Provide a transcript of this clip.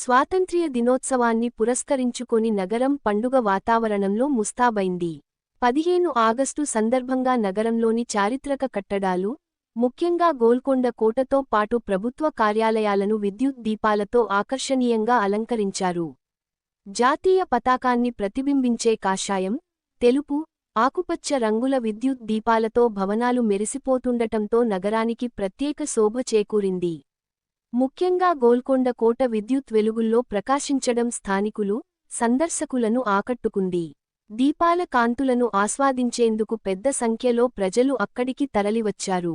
స్వాతంత్ర్య దినోత్సవాన్ని పురస్కరించుకొని నగరం పండుగ వాతావరణంలో ముస్తాబైంది. పదిహేను ఆగస్టు సందర్భంగా నగరంలోని చారిత్రక కట్టడాలు ముఖ్యంగా గోల్కొండ కోటతో పాటు ప్రభుత్వ కార్యాలయాలను విద్యుత్ దీపాలతో ఆకర్షణీయంగా అలంకరించారు. జాతీయ పతాకాన్ని ప్రతిబింబించే కాషాయం తెలుపు ఆకుపచ్చ రంగుల విద్యుత్ దీపాలతో భవనాలు మెరిసిపోతుండటంతో నగరానికి ప్రత్యేక శోభ చేకూరింది. ముఖ్యంగా గోల్కొండ కోట విద్యుత్ వెలుగుల్లో ప్రకాశించడం స్థానికులు సందర్శకులను ఆకట్టుకుంది. దీపాల కాంతులను ఆస్వాదించేందుకు పెద్ద సంఖ్యలో ప్రజలు అక్కడికి తరలివచ్చారు.